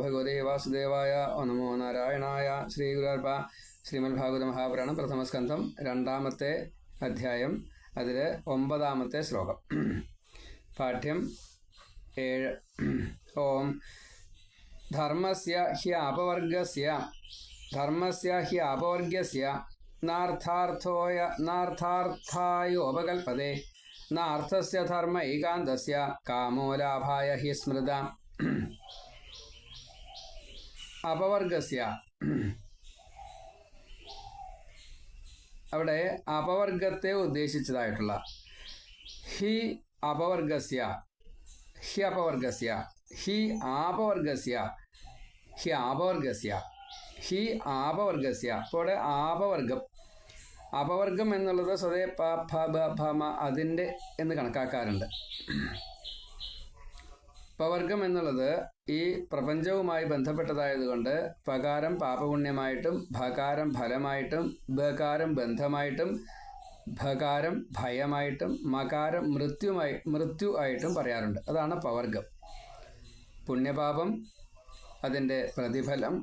ഭഗവതേ വാസുദേവായ നമോ നാരായണായ ശ്രീ ഗുരുവാർപ്പ ശ്രീമദ് ഭാഗവത മഹാപുരാണം പ്രഥമസ്കന്ധം രണ്ടാമത്തെ അധ്യായം അതിൽ ഒമ്പതാമത്തെ ശ്ലോകം. പാഠ്യം ഏഴ്. ഓം. ധർമ്മസ്യ ഹി അപവർഗസ്യ ധർമ്മസ്യ ഹി അപവർഗസ്യ നാർത്ഥാർത്ഥോയ നാർത്ഥാർത്ഥായോപകൽപ്പതേ നാർത്ഥസ്യ ധർമ്മ ഏകാന്തസ്യ കാമോ ലാഭായ ഹി സ്മൃത. അപവർഗസ്യ. അവിടെ അപവർഗത്തെ ഉദ്ദേശിച്ചതായിട്ടുള്ള ഹി അപവർഗസ്യ ഹി അപവർഗസ്യ ഹി ആപവർഗസ്യ ഹി ആപവർഗസ്യ ഹി ആപവർഗസ്യ. അപ്പോൾ അവിടെ ആപവർഗം. അപവർഗം എന്നുള്ളത് സ്വതേ പ ഭ ഭ ഭ അതിന്റെ എന്ന് കണക്കാക്കാറുണ്ട്. പവർഗം എന്നുള്ളത് ഈ പ്രപഞ്ചവുമായി ബന്ധപ്പെട്ടതായതുകൊണ്ട് പകാരം പാപപുണ്യമായിട്ടും ഭകാരം ഫലമായിട്ടും ബകാരം ബന്ധമായിട്ടും ഭകാരം ഭയമായിട്ടും മകാരം മൃത്യുമായി മൃത്യു ആയിട്ടും പറയാറുണ്ട്. അതാണ് പവർഗം. പുണ്യപാപം അതിന്റെ പ്രതിഫലം.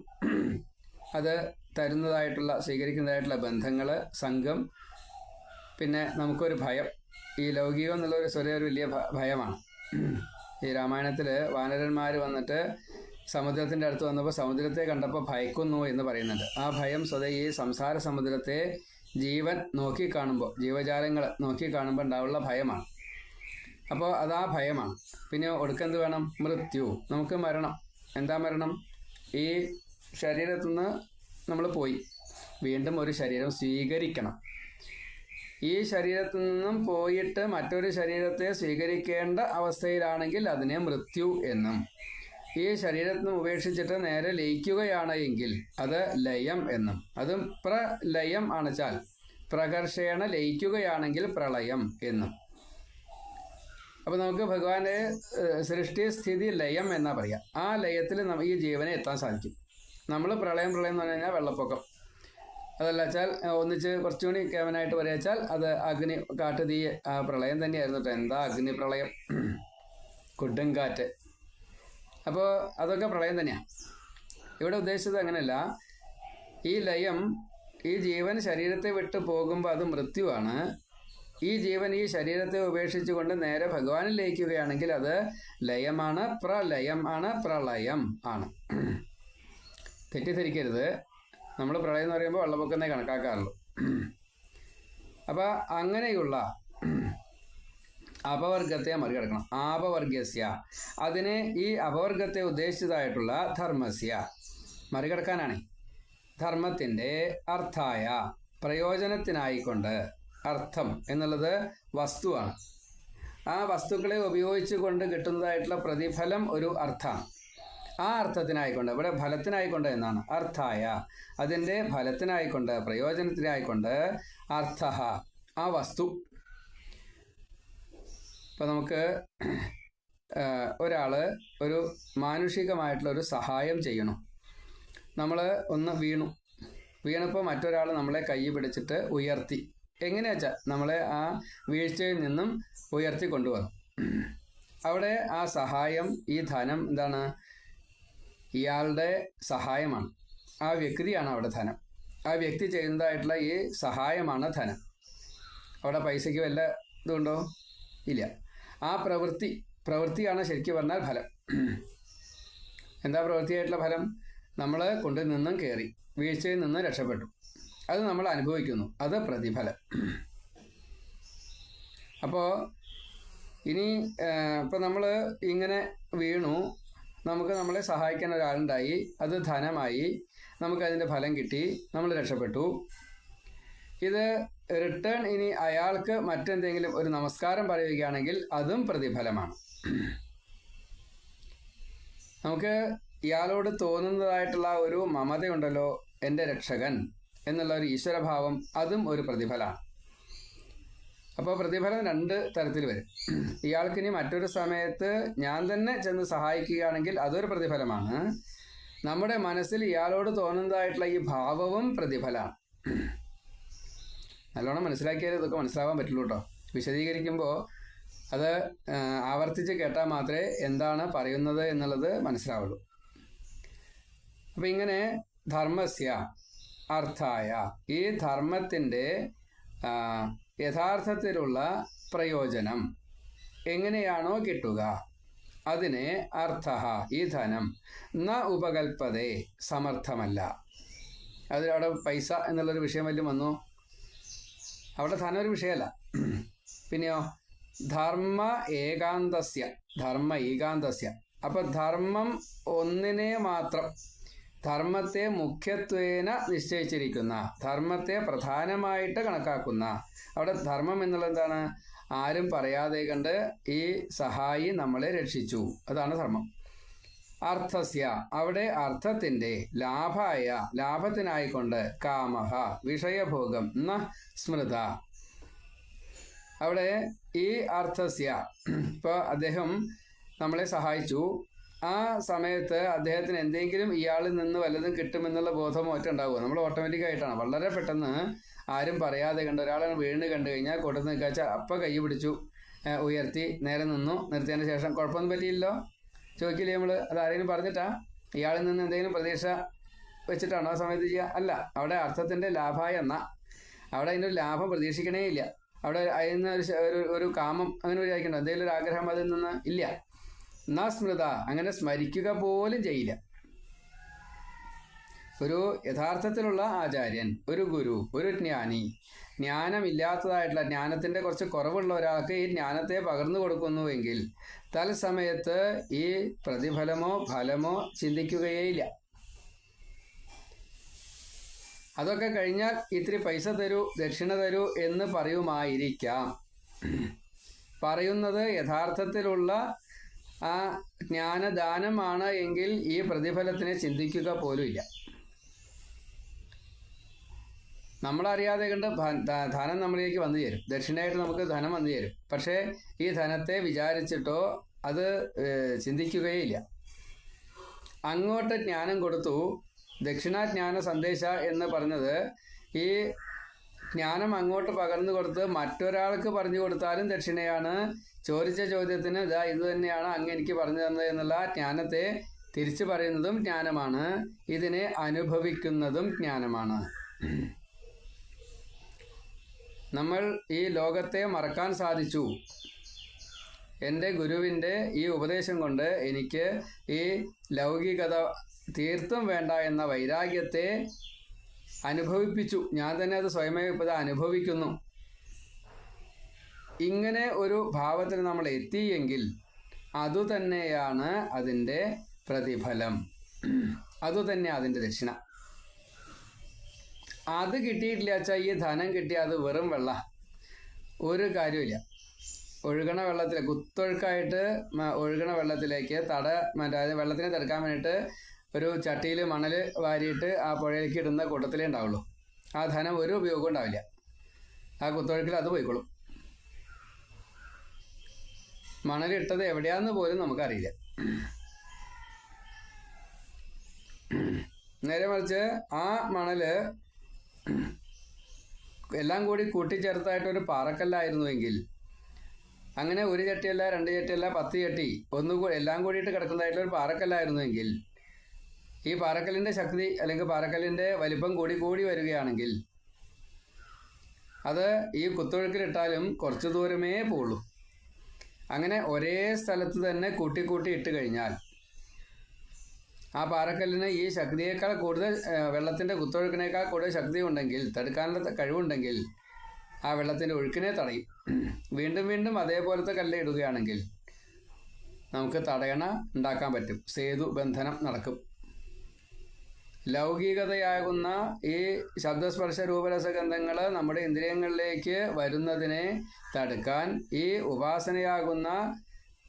അത് തരുന്നതായിട്ടുള്ള സ്വീകരിക്കുന്നതായിട്ടുള്ള ബന്ധങ്ങൾ സംഘം പിന്നെ നമുക്കൊരു ഭയം. ഈ ലൗകികം എന്നുള്ളൊരു സ്വരം വലിയ ഭയമാണ്. ഈ രാമായണത്തിൽ വാനരന്മാർ വന്നിട്ട് സമുദ്രത്തിന്റെ അടുത്ത് വന്നപ്പോൾ സമുദ്രത്തെ കണ്ടപ്പോൾ ഭയക്കുന്നു എന്ന് പറയുന്നുണ്ട്. ആ ഭയം സ്വതേ ഈ സംസാര സമുദ്രത്തെ ജീവൻ നോക്കിക്കാണുമ്പോൾ ജീവജാലങ്ങൾ നോക്കിക്കാണുമ്പോൾ ഉണ്ടാവുള്ള ഭയമാണ്. അപ്പോൾ അത് ആ ഭയമാണ്. പിന്നെ ഒടുക്കെന്ത് വേണം? മൃത്യു. നമുക്ക് മരണം. എന്താ മരണം? ഈ ശരീരത്തുനിന്ന് നമ്മൾ പോയി. വീണ്ടും ഒരു ശരീരം സ്വീകരിക്കണം. ഈ ശരീരത്തിൽ നിന്നും പോയിട്ട് മറ്റൊരു ശരീരത്തെ സ്വീകരിക്കേണ്ട അവസ്ഥയിലാണെങ്കിൽ അതിനെ മൃത്യു എന്നും. ഈ ശരീരത്തിൽ നിന്ന് ഉപേക്ഷിച്ചിട്ട് നേരെ ലയിക്കുകയാണ് എങ്കിൽ അത് ലയം എന്നും. അതും പ്രലയം അണച്ചാൽ പ്രകർഷേണ ലയിക്കുകയാണെങ്കിൽ പ്രളയം എന്നും. അപ്പോൾ നമുക്ക് ഭഗവാന്റെ സൃഷ്ടി സ്ഥിതി ലയം എന്നാ പറയാം. ആ ലയത്തിൽ ഈ ജീവനെ എത്താൻ സാധിക്കും. നമ്മൾ പ്രളയം പ്രളയം എന്ന് പറഞ്ഞു കഴിഞ്ഞാൽ വെള്ളപ്പൊക്കം. അതല്ല വെച്ചാൽ ഒന്നിച്ച് കുറച്ചുകൂടി കേവനായിട്ട് പറയാച്ചാൽ അത് അഗ്നി കാട്ട് തീ പ്രളയം തന്നെയായിരുന്നു കേട്ടോ എന്താ അഗ്നി പ്രളയം? കൊടുങ്കാറ്റ് അപ്പോൾ അതൊക്കെ പ്രളയം തന്നെയാണ് ഇവിടെ ഉദ്ദേശിച്ചത് അങ്ങനെയല്ല. ഈ ലയം ഈ ജീവൻ ശരീരത്തെ വിട്ട് പോകുമ്പോൾ അത് മൃത്യുവാണ്. ഈ ജീവൻ ഈ ശരീരത്തെ ഉപേക്ഷിച്ചുകൊണ്ട് നേരെ ഭഗവാനിൽ ലയിക്കുകയാണെങ്കിൽ അത് ലയമാണ് പ്രലയം ആണ് പ്രളയം ആണ്. തെറ്റിദ്ധരിക്കരുത്. നമ്മൾ പ്രളയം എന്ന് പറയുമ്പോൾ വെള്ളപ്പൊക്കത്തെ കണക്കാക്കാറുള്ളൂ. അപ്പോൾ അങ്ങനെയുള്ള അപവർഗത്തെ മറികടക്കണം. ആപവർഗസ്യ അതിനെ ഈ അപവർഗത്തെ ഉദ്ദേശിച്ചതായിട്ടുള്ള ധർമ്മസ്യ മറികടക്കാനാണ്. ധർമ്മത്തിന്റെ അർത്ഥായ പ്രയോജനത്തിനായിക്കൊണ്ട് അർത്ഥം എന്നുള്ളത് വസ്തുവാണ്. ആ വസ്തുക്കളെ ഉപയോഗിച്ചുകൊണ്ട് കിട്ടുന്നതായിട്ടുള്ള പ്രതിഫലം ഒരു അർത്ഥമാണ് ആ അർത്ഥത്തിനായിക്കൊണ്ട് ഇവിടെ ഫലത്തിനായിക്കൊണ്ട് എന്നാണ് അർത്ഥായ. അതിന്റെ ഫലത്തിനായിക്കൊണ്ട് പ്രയോജനത്തിനായിക്കൊണ്ട് അർത്ഥ ആ വസ്തു. ഇപ്പം നമുക്ക് ഒരാൾ ഒരു മാനുഷികമായിട്ടുള്ള ഒരു സഹായം ചെയ്യണം. നമ്മൾ ഒന്ന് വീണു. വീണപ്പോൾ മറ്റൊരാൾ നമ്മളെ കൈ പിടിച്ചിട്ട് ഉയർത്തി. എങ്ങനെയാ വെച്ചാൽ നമ്മളെ ആ വീഴ്ചയിൽ നിന്നും ഉയർത്തി കൊണ്ടുവന്നു അവിടെ ആ സഹായം ഈ ധനം എന്താണ്? ഇയാളുടെ സഹായമാണ്. ആ വ്യക്തിയാണ് അവിടെ ധനം. ആ വ്യക്തി ചെയ്യുന്നതായിട്ടുള്ള ഈ സഹായമാണ് ധനം. അവിടെ പൈസയ്ക്ക് വല്ല ഇതുണ്ടോ? ഇല്ല. ആ പ്രവൃത്തി പ്രവൃത്തിയാണ് ശരിക്കും പറഞ്ഞാൽ ഫലം. എന്താ പ്രവൃത്തിയായിട്ടുള്ള ഫലം? നമ്മൾ കൊണ്ട് നിന്നും കയറി വീഴ്ചയിൽ നിന്ന് രക്ഷപ്പെട്ടു. അത് നമ്മൾ അനുഭവിക്കുന്നു. അത് പ്രതിഫലം. അപ്പോൾ ഇനി ഇപ്പം നമ്മൾ ഇങ്ങനെ വീണു. നമുക്ക് നമ്മളെ സഹായിക്കാൻ ഒരാളുണ്ടായി അത് ധനമായി നമുക്കതിന്റെ ഫലം കിട്ടി നമ്മൾ രക്ഷപ്പെട്ടു. ഇത് റിട്ടേൺ ഇനി അയാൾക്ക് മറ്റെന്തെങ്കിലും ഒരു നമസ്കാരം പറയുകയാണെങ്കിൽ അതും പ്രതിഫലമാണ്. നമുക്ക് ഇയാളോട് തോന്നുന്നതായിട്ടുള്ള ഒരു മമതയുണ്ടല്ലോ എന്റെ രക്ഷകൻ എന്നുള്ള ഒരു ഈശ്വരഭാവം അതും ഒരു പ്രതിഫലമാണ്. അപ്പോൾ പ്രതിഫലം രണ്ട് തരത്തിൽ വരും. ഇയാൾക്കിനി മറ്റൊരു സമയത്ത് ഞാൻ തന്നെ ചെന്ന് സഹായിക്കുകയാണെങ്കിൽ അതൊരു പ്രതിഫലമാണ്. നമ്മുടെ മനസ്സിൽ ഇയാളോട് തോന്നുന്നതായിട്ടുള്ള ഈ ഭാവവും പ്രതിഫലമാണ്. നല്ലോണം മനസ്സിലാക്കിയാലേ ഇതൊക്കെ മനസ്സിലാവാൻ പറ്റുള്ളൂ കേട്ടോ വിശദീകരിക്കുമ്പോൾ അത് ആവർത്തിച്ച് കേട്ടാൽ മാത്രമേ എന്താണ് പറയുന്നത് എന്നുള്ളത് മനസ്സിലാവുള്ളൂ. അപ്പം ഇങ്ങനെ ധർമ്മസ്യ അർത്ഥായ ഈ ധർമ്മത്തിന്റെ യഥാർത്ഥത്തിലുള്ള പ്രയോജനം എങ്ങനെയാണോ കിട്ടുക? അതിനെ അർത്ഥ ഈ ധനം. ന ഉപകൽപ്പതേ സമർത്ഥമല്ല. അവിടെ പൈസ എന്നുള്ളൊരു വിഷയം വല്ലതും വന്നു. അവിടെ ധനം ഒരു വിഷയമല്ല. പിന്നെയോ? ധർമ്മ ഏകാന്തസ്യ ധർമ്മ ഏകാന്തസ്യ. അപ്പം ധർമ്മം ഒന്നിനെ മാത്രം ധർമ്മത്തെ മുഖ്യത്വേന നിശ്ചയിച്ചിരിക്കുന്ന ധർമ്മത്തെ പ്രധാനമായിട്ട് കണക്കാക്കുന്ന. അവിടെ ധർമ്മം എന്നുള്ളത് എന്താണ്? ആരും പറയാതെ കണ്ട് ഈ സഹായി നമ്മളെ രക്ഷിച്ചു. അതാണ് ധർമ്മം. അർത്ഥസ്യ അവിടെ അർത്ഥത്തിന്റെ ലാഭായ ലാഭത്തിനായിക്കൊണ്ട് കാമഹ വിഷയഭോഗം ന സ്മൃത. അവിടെ ഈ അർത്ഥസ്യ ഇപ്പോൾ അദ്ദേഹം നമ്മളെ സഹായിച്ചു. ആ സമയത്ത് അദ്ദേഹത്തിന് എന്തെങ്കിലും ഇയാളിൽ നിന്ന് വല്ലതും കിട്ടുമെന്നുള്ള ബോധം ഒറ്റ ഉണ്ടാവുക നമ്മൾ ഓട്ടോമാറ്റിക് ആയിട്ടാണ് വളരെ പെട്ടെന്ന് ആരും പറയാതെ കണ്ട് ഒരാളെ വീണ് കണ്ടു കഴിഞ്ഞാൽ കൊടുത്ത് നിൽക്കാച്ച അപ്പം കൈ പിടിച്ചു ഉയർത്തി നേരെ നിന്നു നിർത്തിയതിന് ശേഷം കുഴപ്പമൊന്നും പറ്റിയില്ലല്ലോ? ചോദിക്കില്ലേ നമ്മൾ? അത് ആരെങ്കിലും പറഞ്ഞിട്ടാ? ഇയാളിൽ നിന്ന് എന്തെങ്കിലും പ്രതീക്ഷ വെച്ചിട്ടാണോ ആ സമയത്ത് ചെയ്യുക? അല്ല. അവിടെ അർത്ഥത്തിന്റെ ലാഭമായ എന്ന അവിടെ അതിന്റെ ഒരു ലാഭം പ്രതീക്ഷിക്കണേ ഇല്ല. അവിടെ അതിൽ നിന്ന് ഒരു ഒരു- ഒരു കാമം അങ്ങനെ വിചാരിക്കണ്ടോ എന്തെങ്കിലും ഒരു ആഗ്രഹം അതിൽ നിന്ന് ഇല്ല. എന്നാ സ്മൃത? അങ്ങനെ സ്മരിക്കുക പോലും ചെയ്യില്ല. ഒരു യഥാർത്ഥത്തിലുള്ള ആചാര്യൻ ഒരു ഗുരു ഒരു ജ്ഞാനി ജ്ഞാനമില്ലാത്തതായിട്ടുള്ള ജ്ഞാനത്തിന്റെ കുറച്ച് കുറവുള്ള ഒരാൾക്ക് ഈ ജ്ഞാനത്തെ പകർന്നു കൊടുക്കുന്നുവെങ്കിൽ തൽസമയത്ത് ഈ പ്രതിഫലമോ ഫലമോ ചിന്തിക്കുകയേയില്ല. അതൊക്കെ കഴിഞ്ഞാൽ ഇത്തിരി പൈസ തരൂ ദക്ഷിണ തരൂ എന്ന് പറയുമായിരിക്കാം. പറയുന്നത് യഥാർത്ഥത്തിലുള്ള ആ ജ്ഞാനദാനമാണ് എങ്കിൽ ഈ പ്രതിഫലത്തിനെ ചിന്തിക്കുക പോലുമില്ല നമ്മളറിയാതെ കണ്ട് ധനം നമ്മളിലേക്ക് വന്നു ചേരും. ദക്ഷിണയായിട്ട് നമുക്ക് ധനം വന്നു ചേരും. പക്ഷേ ഈ ധനത്തെ വിചാരിച്ചിട്ടോ അത് ചിന്തിക്കുകയില്ല. അങ്ങോട്ട് ജ്ഞാനം കൊടുത്തു. ദക്ഷിണാജ്ഞാന സന്ദേശ എന്ന് പറഞ്ഞത് ഈ ജ്ഞാനം അങ്ങോട്ട് പകർന്നു കൊടുത്ത് മറ്റൊരാൾക്ക് പറഞ്ഞു കൊടുത്താലും ദക്ഷിണയാണ്. ചോദിച്ച ചോദ്യത്തിന് ഇതാ ഇത് തന്നെയാണ് അങ്ങ് എനിക്ക് പറഞ്ഞു തന്നത് എന്നുള്ള ജ്ഞാനത്തെ തിരിച്ചു പറയുന്നതും ജ്ഞാനമാണ്. ഇതിനെ അനുഭവിക്കുന്നതും ജ്ഞാനമാണ്. നമ്മൾ ഈ ലോകത്തെ മറക്കാൻ സാധിച്ചു. എന്റെ ഗുരുവിന്റെ ഈ ഉപദേശം കൊണ്ട് എനിക്ക് ഈ ലൗകികത തീർത്തും വേണ്ട എന്ന വൈരാഗ്യത്തെ അനുഭവിപ്പിച്ചു. ഞാൻ തന്നെ അത് സ്വയമേ ഇപ്പോൾ അനുഭവിക്കുന്നു. ഇങ്ങനെ ഒരു ഭാവത്തിൽ നമ്മൾ എത്തിയെങ്കിൽ അതുതന്നെയാണ് അതിന്റെ പ്രതിഫലം. അതുതന്നെ അതിന്റെ ദക്ഷിണ. അത് കിട്ടിയിട്ടില്ല വെച്ചാൽ ഈ ധനം കിട്ടിയ അത് വെറും വെള്ള. ഒരു കാര്യമില്ല ഒഴുകണ വെള്ളത്തിൽ കുത്തൊഴുക്കായിട്ട് ഒഴുകണ വെള്ളത്തിലേക്ക് തട മറ്റേ അതായത് വെള്ളത്തിനെ തടുക്കാൻ വേണ്ടിയിട്ട് ഒരു ചട്ടിയിൽ മണൽ വാരിയിട്ട് ആ പുഴയിലേക്ക് ഇടുന്ന കൂട്ടത്തിലേ ഉണ്ടാവുള്ളൂ. ആ ധനം ഒരു ഉപയോഗവും ഉണ്ടാവില്ല. ആ കുത്തൊഴുക്കിൽ അത് പോയിക്കോളും. മണലിട്ടത് എവിടെയാന്ന് പോലും നമുക്കറിയില്ല. നേരെ മറിച്ച് ആ മണൽ എല്ലാം കൂടി കൂട്ടിച്ചേർത്തായിട്ടൊരു പാറക്കല്ലായിരുന്നുവെങ്കിൽ അങ്ങനെ ഒരു ചട്ടിയല്ല രണ്ട് ചട്ടിയല്ല പത്ത് ചട്ടി ഒന്നും എല്ലാം കൂടിയിട്ട് കിടക്കുന്നതായിട്ടുള്ള ഒരു പാറക്കല്ലായിരുന്നുവെങ്കിൽ ഈ പാറക്കല്ലിന്റെ ശക്തി അല്ലെങ്കിൽ പാറക്കല്ലിന്റെ വലിപ്പം കൂടി കൂടി വരികയാണെങ്കിൽ അത് ഈ കുത്തൊഴുക്കിലിട്ടാലും കുറച്ച് ദൂരമേ പോവുള്ളൂ. അങ്ങനെ ഒരേ സ്ഥലത്ത് തന്നെ കൂട്ടി കൂട്ടി ഇട്ട് കഴിഞ്ഞാൽ ആ പാറക്കല്ലിന് ഈ ശക്തിയേക്കാൾ കൂടുതൽ വെള്ളത്തിന്റെ കുത്തൊഴുക്കിനേക്കാൾ കൂടുതൽ ശക്തി ഉണ്ടെങ്കിൽ തടുക്കാനുള്ള കഴിവുണ്ടെങ്കിൽ ആ വെള്ളത്തിന്റെ ഒഴുക്കിനെ തടയും. വീണ്ടും വീണ്ടും അതേപോലത്തെ കല്ല് ഇടുകയാണെങ്കിൽ നമുക്ക് തടയണ ഉണ്ടാക്കാൻ പറ്റും. സേതു ബന്ധനം നടക്കും. ലൗകികതയാകുന്ന ഈ ശബ്ദസ്പർശ രൂപരസഗന്ധങ്ങൾ നമ്മുടെ ഇന്ദ്രിയങ്ങളിലേക്ക് വരുന്നതിനെ തടുക്കാൻ ഈ ഉപാസനയാകുന്ന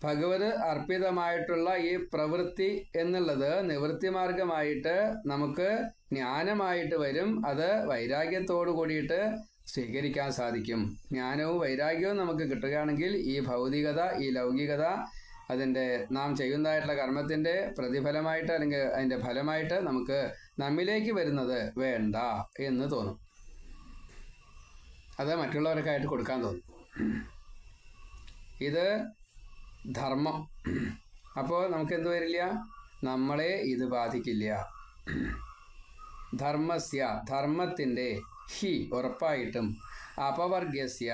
ഭഗവത് അർപ്പിതമായിട്ടുള്ള ഈ പ്രവൃത്തി എന്നുള്ളത് നിവൃത്തി മാർഗമായിട്ട് നമുക്ക് ജ്ഞാനമായിട്ട് വരും. അത് വൈരാഗ്യത്തോടു കൂടിയിട്ട് സ്വീകരിക്കാൻ സാധിക്കും. ജ്ഞാനവും വൈരാഗ്യവും നമുക്ക് കിട്ടുകയാണെങ്കിൽ ഈ ഭൗതികത ഈ ലൗകികത അതിന്റെ നാം ചെയ്യുന്നതായിട്ടുള്ള കർമ്മത്തിന്റെ പ്രതിഫലമായിട്ട് അല്ലെങ്കിൽ അതിന്റെ ഫലമായിട്ട് നമുക്ക് നമ്മിലേക്ക് വരുന്നത് വേണ്ട എന്ന് തോന്നും. അത് മറ്റുള്ളവർക്കായിട്ട് കൊടുക്കാൻ തോന്നും. ഇത് ധർമ്മം. അപ്പോൾ നമുക്ക് എന്ത് വരില്ല? നമ്മളെ ഇത് ബാധിക്കില്ല. ധർമ്മസ്യ ധർമ്മത്തിന്റെ ഹി ഉറപ്പായിട്ടും അപവർഗസ്യ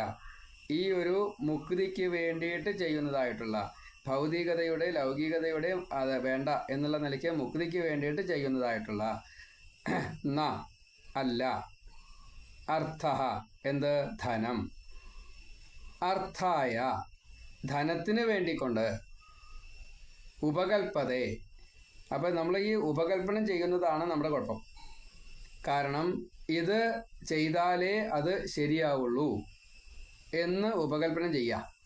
ഈ ഒരു മുക്തിക്ക് വേണ്ടിയിട്ട് ചെയ്യുന്നതായിട്ടുള്ള ഭൗതികതയുടെ ലൗകികതയുടെ അത് വേണ്ട എന്നുള്ള നിലയ്ക്ക് മുക്തിക്ക് വേണ്ടിയിട്ട് ചെയ്യുന്നതായിട്ടുള്ള ന അല്ല. അർത്ഥ എന്ത്? ധനം. അർത്ഥായ ധനത്തിന് വേണ്ടിക്കൊണ്ട് ഉപകൽപ്പതേ. അപ്പം നമ്മൾ ഈ ഉപകൽപ്പനം ചെയ്യുന്നതാണ് നമ്മുടെ കുഴപ്പം. കാരണം ഇത് ചെയ്താലേ അത് ശരിയാവുള്ളൂ എന്ന് ഉപകൽപ്പനം ചെയ്യാം.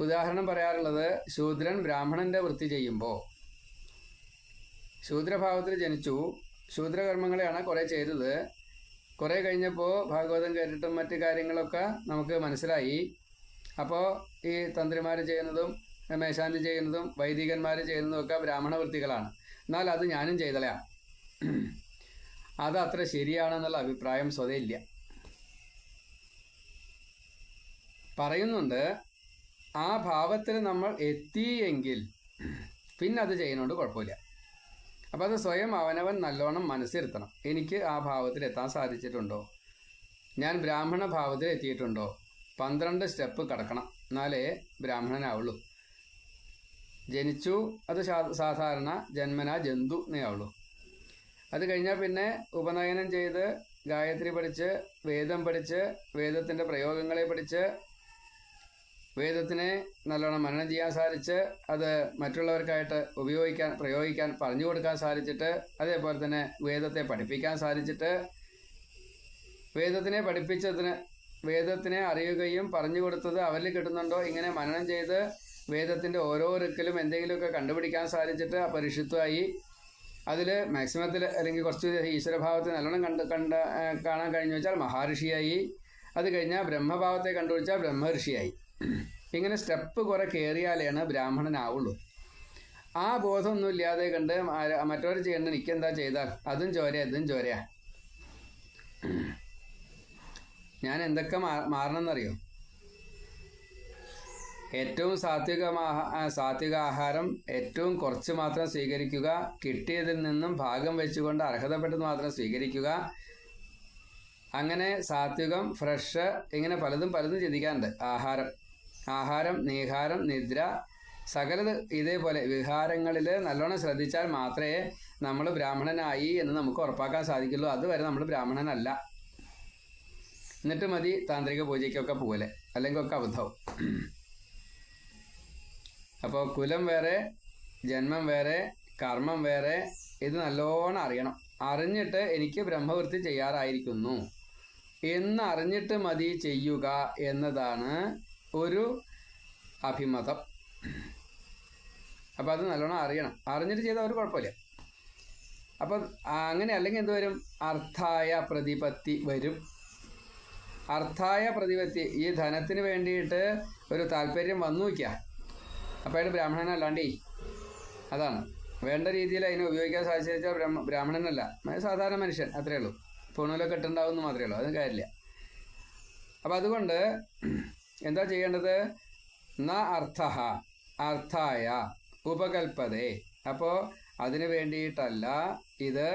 ഉദാഹരണം പറയാറുള്ളത് ശൂദ്രൻ ബ്രാഹ്മണന്റെ വൃത്തി ചെയ്യുമ്പോൾ ശൂദ്രഭാവത്തിൽ ജനിച്ചു ശൂദ്രകർമ്മങ്ങളെയാണ് കുറേ ചെയ്തത്. കുറേ കഴിഞ്ഞപ്പോൾ ഭാഗവതം കേട്ടിട്ടും മറ്റു കാര്യങ്ങളൊക്കെ നമുക്ക് മനസ്സിലായി. അപ്പോൾ ഈ തന്ത്രിമാർ ചെയ്യുന്നതും മേശാന്തി ചെയ്യുന്നതും വൈദികന്മാർ ചെയ്യുന്നതും ഒക്കെ ബ്രാഹ്മണ വൃത്തികളാണ് എന്നാൽ അത് ഞാനും ചെയ്തലയാ അത് അത്ര ശരിയാണെന്നുള്ള അഭിപ്രായം സ്വതയില്ല പറയുന്നുണ്ട് ആ ഭാവത്തിൽ നമ്മൾ എത്തിയെങ്കിൽ പിന്നെ അത് ചെയ്യുന്നതുകൊണ്ട് കുഴപ്പമില്ല. അപ്പോൾ അത് സ്വയം അവനവൻ നല്ലോണം മനസ്സിരുത്തണം. എനിക്ക് ആ ഭാവത്തിൽ എത്താൻ സാധിച്ചിട്ടുണ്ടോ? ഞാൻ ബ്രാഹ്മണ ഭാവത്തിൽ എത്തിയിട്ടുണ്ടോ? പന്ത്രണ്ട് സ്റ്റെപ്പ് കടക്കണം. എന്നാലേ ബ്രാഹ്മണനാവുള്ളൂ. ജനിച്ചു അത് സാധാരണ ജന്മനാ ജന്തു എന്നേ ആവുള്ളൂ. അത് കഴിഞ്ഞാൽ പിന്നെ ഉപനയനം ചെയ്ത് ഗായത്രി പഠിച്ച് വേദം പഠിച്ച് വേദത്തിന്റെ പ്രയോഗങ്ങളെ പഠിച്ച് വേദത്തിനെ നല്ലോണം മനനം ചെയ്യാൻ സാധിച്ച് അത് മറ്റുള്ളവർക്കായിട്ട് ഉപയോഗിക്കാൻ പ്രയോഗിക്കാൻ പറഞ്ഞു കൊടുക്കാൻ സാധിച്ചിട്ട് അതേപോലെ തന്നെ വേദത്തെ പഠിപ്പിക്കാൻ സാധിച്ചിട്ട് വേദത്തിനെ പഠിപ്പിച്ചതിന് വേദത്തിനെ അറിയുകയും പറഞ്ഞു കൊടുത്തത് അവരിൽ കിട്ടുന്നുണ്ടോ ഇങ്ങനെ മനനം ചെയ്ത് വേദത്തിന്റെ ഓരോ റിക്കലും എന്തെങ്കിലുമൊക്കെ കണ്ടുപിടിക്കാൻ സാധിച്ചിട്ട് ആ പരിശുദ്ധമായി അതിൽ മാക്സിമത്തിൽ അല്ലെങ്കിൽ കുറച്ച് ഈശ്വരഭാവത്തെ നല്ലോണം കണ്ട് കണ്ട കാണാൻ കഴിഞ്ഞു വെച്ചാൽ മഹാഋഷിയായി. അത് കഴിഞ്ഞാൽ ബ്രഹ്മഭാവത്തെ കണ്ടുപിടിച്ചാൽ ബ്രഹ്മഋഷിയായി. ഇങ്ങനെ സ്റ്റെപ്പ് കുറെ കയറിയാലാണ് ബ്രാഹ്മണനാവുള്ളൂ. ആ ബോധമൊന്നും ഇല്ലാതെ കണ്ട് മറ്റവർ ചെയ്യേണ്ട എനിക്കെന്താ ചെയ്താൽ അതും ചോര ഇതും ചോരയാ. ഞാൻ എന്തൊക്കെ മാ- മാറണമെന്നറിയോ? ഏറ്റവും സാത്വികമാഹ സാത്വിക ആഹാരം ഏറ്റവും കുറച്ച് മാത്രം സ്വീകരിക്കുക കിട്ടിയതിൽ നിന്നും ഭാഗം വെച്ചുകൊണ്ട് അർഹതപ്പെട്ടത് മാത്രം സ്വീകരിക്കുക. അങ്ങനെ സാത്വികം ഫ്രഷ് ഇങ്ങനെ പലതും പലതും ചിന്തിക്കാറുണ്ട് ആഹാരം. ആഹാരം നീഹാരം നിദ്ര സകലത് ഇതേപോലെ വിഹാരങ്ങളിൽ നല്ലോണം ശ്രദ്ധിച്ചാൽ മാത്രമേ നമ്മൾ ബ്രാഹ്മണനായി എന്ന് നമുക്ക് ഉറപ്പാക്കാൻ സാധിക്കുള്ളൂ. അതുവരെ നമ്മൾ ബ്രാഹ്മണനല്ല. എന്നിട്ട് മതി താന്ത്രിക പൂജയ്ക്കൊക്കെ പോലെ അല്ലെങ്കിൽ ഒക്കെ അബദ്ധവും. അപ്പോൾ കുലം വേറെ ജന്മം വേറെ കർമ്മം വേറെ ഇത് നല്ലോണം അറിയണം. അറിഞ്ഞിട്ട് എനിക്ക് ബ്രഹ്മവൃത്തി ചെയ്യാറായിരിക്കുന്നു. എന്ന് അറിഞ്ഞിട്ട് മതി ചെയ്യുക എന്നതാണ് ഒരു അഭിമതം. അപ്പോൾ അത് നല്ലോണം അറിയണം. അറിഞ്ഞിട്ട് ചെയ്താൽ ഒരു കുഴപ്പമില്ല. അപ്പം അങ്ങനെ അല്ലെങ്കിൽ എന്ത് വരും? അർത്ഥായ പ്രതിപത്തി വരും. അർത്ഥായ പ്രതിപത്തി ഈ ധനത്തിന് വേണ്ടിയിട്ട് ഒരു താല്പര്യം വന്നു വയ്ക്കുക. അപ്പോൾ അയാൾ ബ്രാഹ്മണനല്ലാണ്ടേ. അതാണ്. വേണ്ട രീതിയിൽ അതിനെ ഉപയോഗിക്കാൻ സാധിച്ചാൽ ബ്രഹ്മ ബ്രാഹ്മണനല്ല. സാധാരണ മനുഷ്യൻ അത്രേ ഉള്ളൂ. പൂണൂലൊക്കെ ഇട്ടുണ്ടാവുമെന്ന് മാത്രമേ ഉള്ളൂ. അതിന് കാര്യമില്ല. അപ്പം അതുകൊണ്ട് എന്താ ചെയ്യേണ്ടത്? ന അർത്ഥ അർത്ഥായ ഉപകൽപ്പതേ. അപ്പോൾ അതിന് വേണ്ടിയിട്ടല്ല ഇത്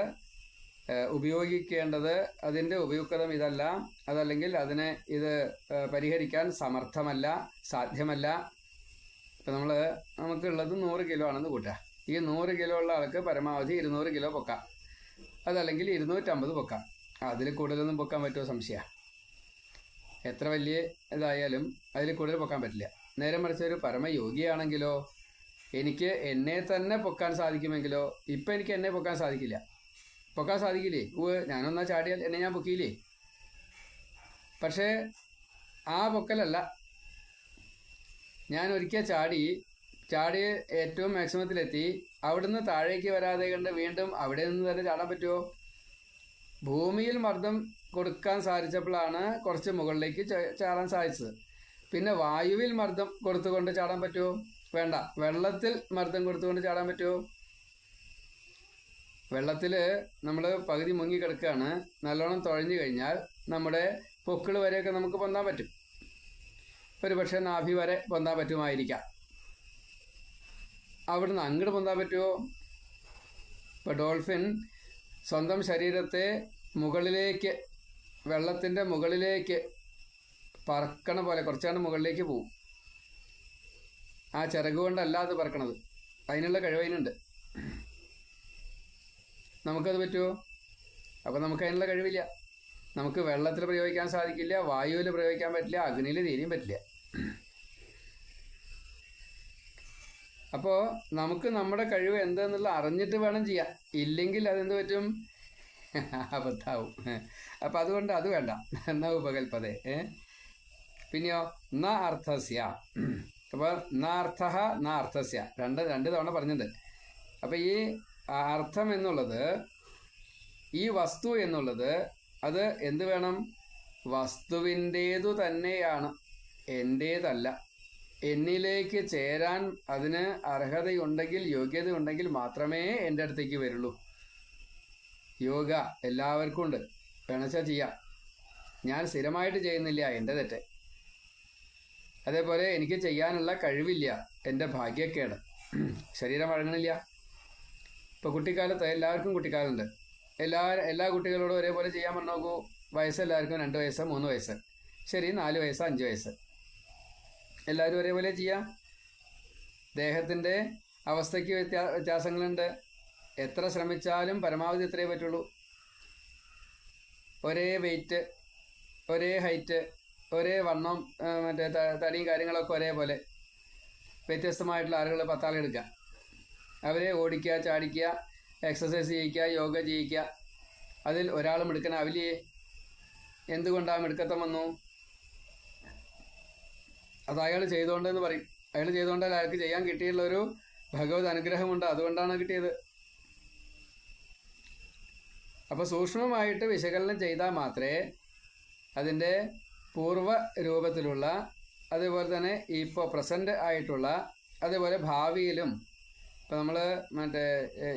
ഉപയോഗിക്കേണ്ടത്. അതിന്റെ ഉപയുക്തം ഇതല്ല. അതല്ലെങ്കിൽ അതിനെ ഇത് പരിഹരിക്കാൻ സമർത്ഥമല്ല സാധ്യമല്ല. ഇപ്പം നമ്മൾ നമുക്കുള്ളത് നൂറ് കിലോ ആണെന്ന് കൂട്ടുക. ഈ നൂറ് കിലോ ഉള്ള ആൾക്ക് പരമാവധി ഇരുന്നൂറ് കിലോ പൊക്കാം. അതല്ലെങ്കിൽ ഇരുന്നൂറ്റമ്പത് പൊക്കാം. അതിൽ കൂടുതലൊന്നും പൊക്കാൻ പറ്റുമോ? സംശയ എത്ര വലിയ ഇതായാലും അതിൽ കൂടുതൽ പൊക്കാൻ പറ്റില്ല. നേരെ മറിച്ച് ഒരു പരമയോഗിയാണെങ്കിലോ എനിക്ക് എന്നെ തന്നെ പൊക്കാൻ സാധിക്കുമെങ്കിലോ ഇപ്പം എനിക്ക് എന്നെ പൊക്കാൻ സാധിക്കില്ല. പൊക്കാൻ സാധിക്കില്ലേ? ഊ ഞാനൊന്നാ ചാടിയാൽ എന്നെ ഞാൻ പൊക്കിയില്ലേ? പക്ഷേ ആ പൊക്കലല്ല. ഞാൻ ഒരിക്കൽ ചാടി ചാടി ഏറ്റവും മാക്സിമത്തിലെത്തി. അവിടുന്ന് താഴേക്ക് വരാതെ കണ്ട് വീണ്ടും അവിടെ നിന്ന് തന്നെ ചാടാൻ പറ്റുമോ ഭൂമിയിൽ മർദ്ദം കൊടുക്കാൻ സാധിച്ചപ്പോഴാണ് കുറച്ച് മുകളിലേക്ക് ചാടാൻ സാധിച്ചത്. പിന്നെ വായുവിൽ മർദ്ദം കൊടുത്തുകൊണ്ട് ചാടാൻ പറ്റുമോ? വേണ്ട. വെള്ളത്തിൽ മർദ്ദം കൊടുത്തുകൊണ്ട് ചാടാൻ പറ്റുമോ? വെള്ളത്തിൽ നമ്മൾ പകുതി മുങ്ങി കിടക്കുകയാണ്. നല്ലോണം തുഴഞ്ഞു കഴിഞ്ഞാൽ നമ്മുടെ പൊക്കിൾ വരെയൊക്കെ നമുക്ക് പൊന്താൻ പറ്റും. ഒരു പക്ഷേ നാഭി വരെ പൊന്താൻ പറ്റുമായിരിക്കാം. അവിടുന്ന് അങ്ങോട്ട് പൊന്താൻ പറ്റുമോ? ഇപ്പോൾ ഡോൾഫിൻ സ്വന്തം ശരീരത്തെ മുകളിലേക്ക് വെള്ളത്തിന്റെ മുകളിലേക്ക് പറക്കണ പോലെ കുറച്ചാണ് മുകളിലേക്ക് പോവും. ആ ചിറക് കൊണ്ടല്ല അത് പറക്കണത്. അതിനുള്ള കഴിവതിനുണ്ട് നമുക്കത് പറ്റുമോ അപ്പോൾ നമുക്ക് അതിനുള്ള കഴിവില്ല. നമുക്ക് വെള്ളത്തിൽ പ്രയോഗിക്കാൻ സാധിക്കില്ല വായുവിൽ പ്രയോഗിക്കാൻ പറ്റില്ല അഗ്നിയിൽ തീരെയും പറ്റില്ല. അപ്പോൾ നമുക്ക് നമ്മുടെ കഴിവ് എന്തെന്നുള്ള അറിഞ്ഞിട്ട് വേണം ചെയ്യാൻ. ഇല്ലെങ്കിൽ അതെന്ത് പറ്റും? അബദ്ധാവും. അപ്പം അതുകൊണ്ട് അത് വേണ്ട. ന ഉപകൽപ്പതേ? പിന്നെയോ ന അർത്ഥസ്യ. അപ്പോൾ ന അർത്ഥസ്യ. രണ്ട് രണ്ട് തവണ പറഞ്ഞത് അപ്പോൾ ഈ അർത്ഥം എന്നുള്ളത് ഈ വസ്തു എന്നുള്ളത് അത് എന്ത് വേണം? വസ്തുവിന്റേതു തന്നെയാണ്. എന്റേതല്ല എന്നിലേക്ക് ചേരാൻ അതിന് അർഹതയുണ്ടെങ്കിൽ യോഗ്യതയുണ്ടെങ്കിൽ മാത്രമേ എന്റെ അടുത്തേക്ക് വരുള്ളൂ. യോഗ എല്ലാവർക്കും ഉണ്ട്. വേണച്ചാൽ ചെയ്യാം. ഞാൻ സ്ഥിരമായിട്ട് ചെയ്യുന്നില്ല എന്റെ തെറ്റ്. അതേപോലെ എനിക്ക് ചെയ്യാനുള്ള കഴിവില്ല എന്റെ ഭാഗ്യക്കേട്. ശരീരം വഴങ്ങണില്ല ഇപ്പോൾ കുട്ടിക്കാലത്ത് എല്ലാവർക്കും കുട്ടിക്കാലുണ്ട്. എല്ലാ എല്ലാ കുട്ടികളോടും ഒരേപോലെ ചെയ്യാൻ പറഞ്ഞു നോക്കൂ. വയസ്സ് എല്ലാവർക്കും രണ്ട് വയസ്സ് മൂന്ന് വയസ്സ്. ശരി നാല് വയസ്സ് അഞ്ച് വയസ്സ്. എല്ലാവരും ഒരേപോലെ ചെയ്യാം. ദേഹത്തിന്റെ അവസ്ഥയ്ക്ക് വ്യത്യാ വ്യത്യാസങ്ങളുണ്ട്. എത്ര ശ്രമിച്ചാലും പരമാവധി എത്രയേ പറ്റുള്ളൂ. ഒരേ വെയിറ്റ് ഒരേ ഹൈറ്റ് ഒരേ വണ്ണം മറ്റേ തടിയും കാര്യങ്ങളൊക്കെ ഒരേപോലെ. വ്യത്യസ്തമായിട്ടുള്ള ആളുകൾ പത്താളെടുക്കുക അവരെ ഓടിക്കുക ചാടിക്കുക എക്സസൈസ് ചെയ്യിക്കുക യോഗ ചെയ്യിക്കുക. അതിൽ ഒരാൾ മിടുക്കൻ അവലിയെ എന്തുകൊണ്ടാണ് മിടുക്കത്തം വന്നു? അത് അയാൾ ചെയ്തുകൊണ്ടെന്ന് പറയും. അയാൾ ചെയ്തുകൊണ്ടാൽ അയാൾക്ക് ചെയ്യാൻ കിട്ടിയുള്ള ഒരു ഭഗവത് അനുഗ്രഹമുണ്ട്. അതുകൊണ്ടാണ് കിട്ടിയത്. അപ്പോൾ സൂക്ഷ്മമായിട്ട് വിശകലനം ചെയ്താൽ മാത്രമേ അതിന്റെ പൂർവ രൂപത്തിലുള്ള അതേപോലെ തന്നെ ഇപ്പോൾ പ്രസന്റ് ആയിട്ടുള്ള അതേപോലെ ഭാവിയിലും ഇപ്പം നമ്മൾ മറ്റേ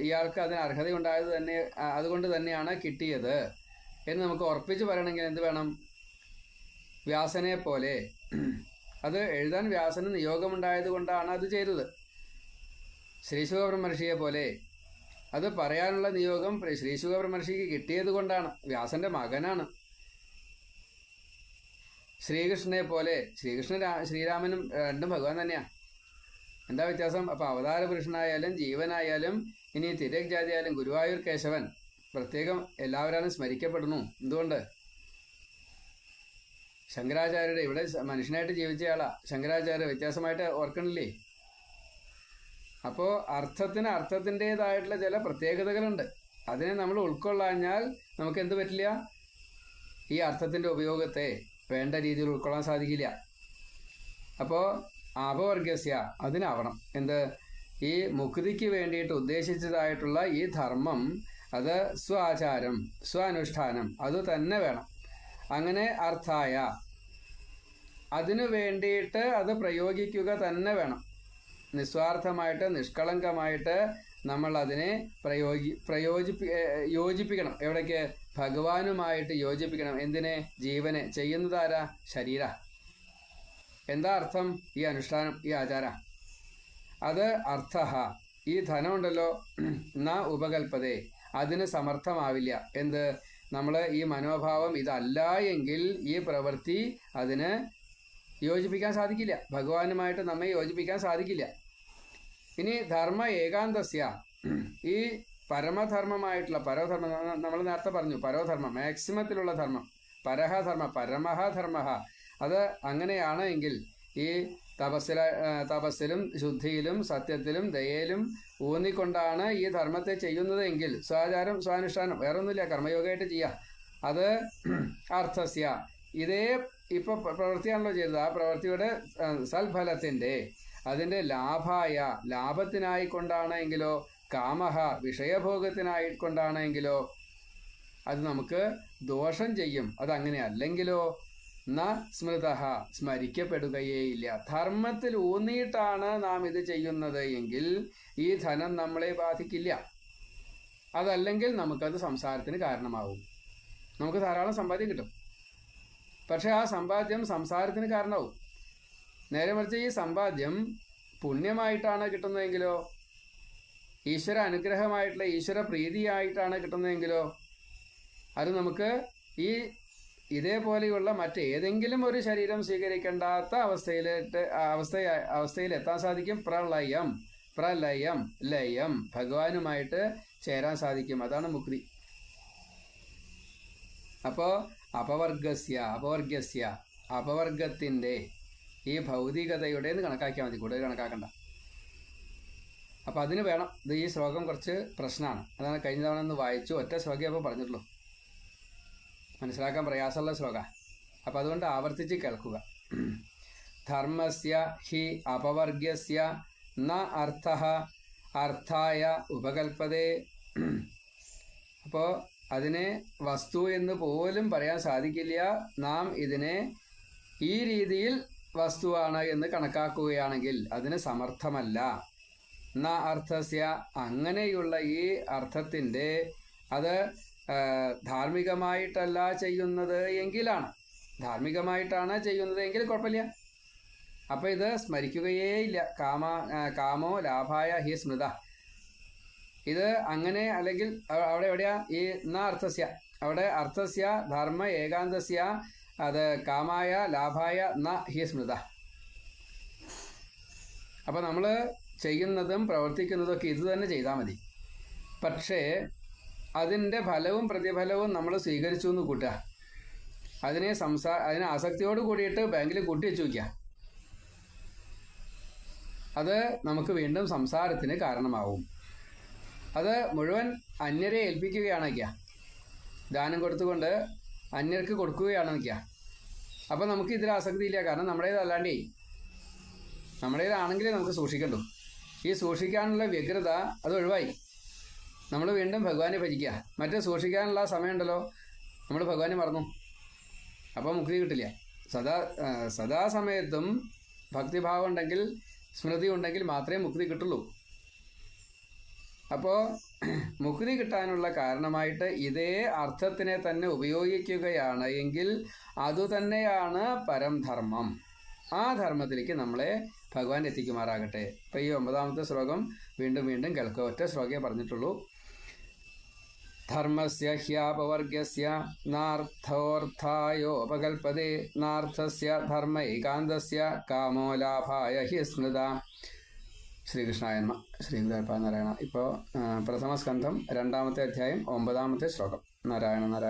ഇയാൾക്ക് അതിന് അർഹതയുണ്ടായത് തന്നെ അതുകൊണ്ട് തന്നെയാണ് കിട്ടിയത് എന്ന് നമുക്ക് ഉറപ്പിച്ച് പറയണമെങ്കിൽ എന്ത് വേണം? വ്യാസനെ പോലെ. അത് എഴുതാൻ വ്യാസന് നിയോഗമുണ്ടായത് കൊണ്ടാണ് അത് ചെയ്തത്. ശ്രീശുഖബ്രഹ്മർഷിയെ പോലെ. അത് പറയാനുള്ള നിയോഗം ശ്രീശുഖബ്രഹ്മർഷിക്ക് കിട്ടിയത് കൊണ്ടാണ്. വ്യാസന്റെ മകനാണ്. ശ്രീകൃഷ്ണനെ പോലെ ശ്രീകൃഷ്ണൻ ശ്രീരാമനും രണ്ടും ഭഗവാൻ തന്നെയാണ് എന്താ വ്യത്യാസം? അപ്പോൾ അവതാര പുരുഷനായാലും ജീവനായാലും ഇനി തിരക് ജാതിയായാലും ഗുരുവായൂർ കേശവൻ പ്രത്യേകം എല്ലാവരാലും സ്മരിക്കപ്പെടുന്നു. എന്തുകൊണ്ട്? ശങ്കരാചാര്യരുടെ ഇവിടെ മനുഷ്യനായിട്ട് ജീവിച്ചയാളാ. ശങ്കരാചാര്യ വ്യത്യാസമായിട്ട് ഓർക്കണില്ലേ? അപ്പോൾ അർത്ഥത്തിന് അർത്ഥത്തിന്റെതായിട്ടുള്ള ചില പ്രത്യേകതകളുണ്ട്. അതിനെ നമ്മൾ ഉൾക്കൊള്ളാഞ്ഞാൽ നമുക്ക് എന്ത് പറ്റില്ല? ഈ അർത്ഥത്തിന്റെ ഉപയോഗത്തെ വേണ്ട രീതിയിൽ ഉൾക്കൊള്ളാൻ സാധിക്കില്ല. അപ്പോൾ അപവർഗസ്യ അതിനാവണം. എന്ത്? ഈ മുക്തിക്ക് വേണ്ടിയിട്ട് ഉദ്ദേശിച്ചതായിട്ടുള്ള ഈ ധർമ്മം അത് സ്വാചാരം സ്വാനുഷ്ഠാനം അത് തന്നെ വേണം. അങ്ങനെ അർത്ഥായ അതിനു വേണ്ടിയിട്ട് അത് പ്രയോഗിക്കുക തന്നെ വേണം. നിസ്വാർത്ഥമായിട്ട് നിഷ്കളങ്കമായിട്ട് നമ്മൾ അതിനെ പ്രയോഗി പ്രയോജിപ്പി യോജിപ്പിക്കണം. എവിടേക്ക്? ഭഗവാനുമായിട്ട് യോജിപ്പിക്കണം. എന്തിനെ? ജീവനെ. ചെയ്യുന്നതാരാ ശരീര. എന്താ അർത്ഥം ഈ അനുഷ്ഠാനം ഈ ആചാര? അത് അർത്ഥ ഈ ധനമുണ്ടല്ലോ ന ഉപകൽപ്പതേ. അതിന് സമർത്ഥമാവില്ല. എന്ത്? നമ്മൾ ഈ മനോഭാവം ഇതല്ല എങ്കിൽ ഈ പ്രവൃത്തി അതിന് യോജിപ്പിക്കാൻ സാധിക്കില്ല. ഭഗവാനുമായിട്ട് നമ്മെ യോജിപ്പിക്കാൻ സാധിക്കില്ല. ഇനി ധർമ്മ ഏകാന്തസ്യ. ഈ പരമധർമ്മമായിട്ടുള്ള പരധർമ്മം നമ്മൾ നേരത്തെ പറഞ്ഞു പരോധർമ്മം മാക്സിമത്തിലുള്ള ധർമ്മം പരഹധർമ്മ പരമഹധർമ്മ. അത് അങ്ങനെയാണ് എങ്കിൽ ഈ തപസ്സില തപസ്സിലും ശുദ്ധിയിലും സത്യത്തിലും ദയയിലും ഊന്നിക്കൊണ്ടാണ് ഈ ധർമ്മത്തെ ചെയ്യുന്നതെങ്കിൽ സ്വാചാരം സ്വാനുഷ്ഠാനം വേറൊന്നുമില്ല കർമ്മയോഗമായിട്ട് ചെയ്യാം. അത് അർത്ഥസ്യ. ഇതേ ഇപ്പോൾ പ്രവൃത്തിയാണല്ലോ ചെയ്തത്. ആ പ്രവൃത്തിയുടെ സൽഫലത്തിന്റെ അതിന്റെ ലാഭായ ലാഭത്തിനായിക്കൊണ്ടാണെങ്കിലോ കാമഹ വിഷയഭോഗത്തിനായിക്കൊണ്ടാണെങ്കിലോ അത് നമുക്ക് ദോഷം ചെയ്യും. അതങ്ങനെ അല്ലെങ്കിലോ ന സ്മൃത സ്മരിക്കപ്പെടുകയേയില്ല ധർമ്മത്തിൽ ഊന്നിയിട്ടാണ് നാം ഇത് ചെയ്യുന്നത് എങ്കിൽ ഈ ധനം നമ്മളെ ബാധിക്കില്ല. അതല്ലെങ്കിൽ നമുക്കത് സംസാരത്തിന് കാരണമാവും. നമുക്ക് ധാരാളം സമ്പാദ്യം കിട്ടും. പക്ഷേ ആ സമ്പാദ്യം സംസാരത്തിന് കാരണമാവും. നേരെ മറിച്ച് ഈ സമ്പാദ്യം പുണ്യമായിട്ടാണ് കിട്ടുന്നതെങ്കിലോ? ഈശ്വര അനുഗ്രഹമായിട്ടുള്ള ഈശ്വര പ്രീതിയായിട്ടാണ് കിട്ടുന്നതെങ്കിലോ? അത് നമുക്ക് ഈ ഇതേപോലെയുള്ള മറ്റേതെങ്കിലും ഒരു ശരീരം സ്വീകരിക്കേണ്ടാത്ത അവസ്ഥയിലേക്ക് അവസ്ഥ അവസ്ഥയിൽ എത്താൻ സാധിക്കും. പ്രളയം പ്രലയം ലയം ഭഗവാനുമായിട്ട് ചേരാൻ സാധിക്കും. അതാണ് മുക്തി. അപ്പോ അപവർഗസ്യ അപവർഗസ്യ അപവർഗത്തിന്റെ ഈ ഭൗതികതയുടെ എന്ന് കണക്കാക്കിയാൽ മതി. കൂടുതൽ കണക്കാക്കണ്ട. അപ്പൊ അതിന് വേണം. ഇത് ഈ ശ്ലോകം കുറച്ച് പ്രശ്നമാണ് അതാണ് കഴിഞ്ഞ തവണ ഒന്ന് വായിച്ചു. ഒറ്റ ശ്ലോകേ അപ്പോൾ പറഞ്ഞിട്ടുള്ളൂ. മനസ്സിലാക്കാൻ പ്രയാസമുള്ള ശ്ലോക. അപ്പം അതുകൊണ്ട് ആവർത്തിച്ച് കേൾക്കുക. ധർമ്മസ്യ ഹി അപവർഗ്യസ്യ ന അർത്ഥ അർത്ഥായ ഉപകൽപ്പതേ. അപ്പോൾ അതിനെ വസ്തു എന്ന് പോലും പറയാൻ സാധിക്കില്ല. നാം ഇതിനെ ഈ രീതിയിൽ വസ്തുവാണ് എന്ന് കണക്കാക്കുകയാണെങ്കിൽ അതിന് സമർത്ഥമല്ല. ന അർത്ഥസ്യ അങ്ങനെയുള്ള ഈ അർത്ഥത്തിന്റെ അത് ധാർമ്മികമായിട്ടല്ല ചെയ്യുന്നത് എങ്കിലാണ്. ധാർമ്മികമായിട്ടാണ് ചെയ്യുന്നത് എങ്കിൽ കുഴപ്പമില്ല. അപ്പം ഇത് സ്മരിക്കുകയേ ഇല്ല. കാമ കാമോ ലാഭായ ഹി സ്മൃത. ഇത് അങ്ങനെ അല്ലെങ്കിൽ അവിടെ എവിടെയാ? ഈ ന അർത്ഥസ്യ. അവിടെ അർത്ഥസ്യ ധർമ്മ ഏകാന്തസ്യ അത് കാമായ ലാഭായ ന ഹി സ്മൃത. അപ്പോൾ നമ്മൾ ചെയ്യുന്നതും പ്രവർത്തിക്കുന്നതും ഒക്കെ ഇത് തന്നെ ചെയ്താൽ മതി. പക്ഷേ അതിന്റെ ഫലവും പ്രതിഫലവും നമ്മൾ സ്വീകരിച്ചു എന്ന് കൂട്ടുക. അതിനെ സംസാ അതിനെ ആസക്തിയോട് കൂടിയിട്ട് ബാങ്കിൽ കൂട്ടി വെച്ച് വയ്ക്കുക. അത് നമുക്ക് വീണ്ടും സംസാരത്തിന് കാരണമാവും. അത് മുഴുവൻ അന്യരെ ഏൽപ്പിക്കുകയാണ് ദാനം കൊടുത്തുകൊണ്ട് അന്യർക്ക് കൊടുക്കുകയാണ് അപ്പം നമുക്ക് ഇതിൽ ആസക്തി ഇല്ല കാരണം നമ്മുടേതല്ലാണ്ടേ നമ്മുടേതാണെങ്കിലേ നമുക്ക് സൂക്ഷിക്കണ്ടു. ഈ സൂക്ഷിക്കാനുള്ള വ്യഗ്രത അത് ഒഴിവായി. നമ്മൾ വീണ്ടും ഭഗവാനെ ഭജിക്കുക മറ്റേ സൂക്ഷിക്കാനുള്ള സമയമുണ്ടല്ലോ നമ്മൾ ഭഗവാനെ മറന്നു. അപ്പോൾ മുക്തി കിട്ടില്ല. സദാ സദാസമയത്തും ഭക്തിഭാവം ഉണ്ടെങ്കിൽ സ്മൃതി ഉണ്ടെങ്കിൽ മാത്രമേ മുക്തി കിട്ടുള്ളൂ. അപ്പോൾ മുക്തി കിട്ടാനുള്ള കാരണമായിട്ട് ഇതേ അർത്ഥത്തിനെ തന്നെ ഉപയോഗിക്കുകയാണ് എങ്കിൽ അതുതന്നെയാണ് പരംധർമ്മം ആ ധർമ്മത്തിലേക്ക് നമ്മളെ ഭഗവാൻ എത്തിക്കുമാറാകട്ടെ. അപ്പോൾ ഈ ഒമ്പതാമത്തെ ശ്ലോകം വീണ്ടും വീണ്ടും കേൾക്കുക. ഒറ്റ ശ്ലോകേ പറഞ്ഞിട്ടുള്ളൂ. ധർമ്മസ്യ നാർത്ഥോർത്ഥായോപകൽപ്പതേ നാർത്ഥസ്യ ധർമ്മ ഏകാന്തസ്യ കാമോലാഭായ ഹി സ്മൃത. ശ്രീകൃഷ്ണായന്മ ശ്രീ നാരായണ. ഇപ്പോൾ പ്രഥമ സ്കന്ധം രണ്ടാമത്തെ അധ്യായം ഒമ്പതാമത്തെ ശ്ലോകം. നാരായണ നാരായണ.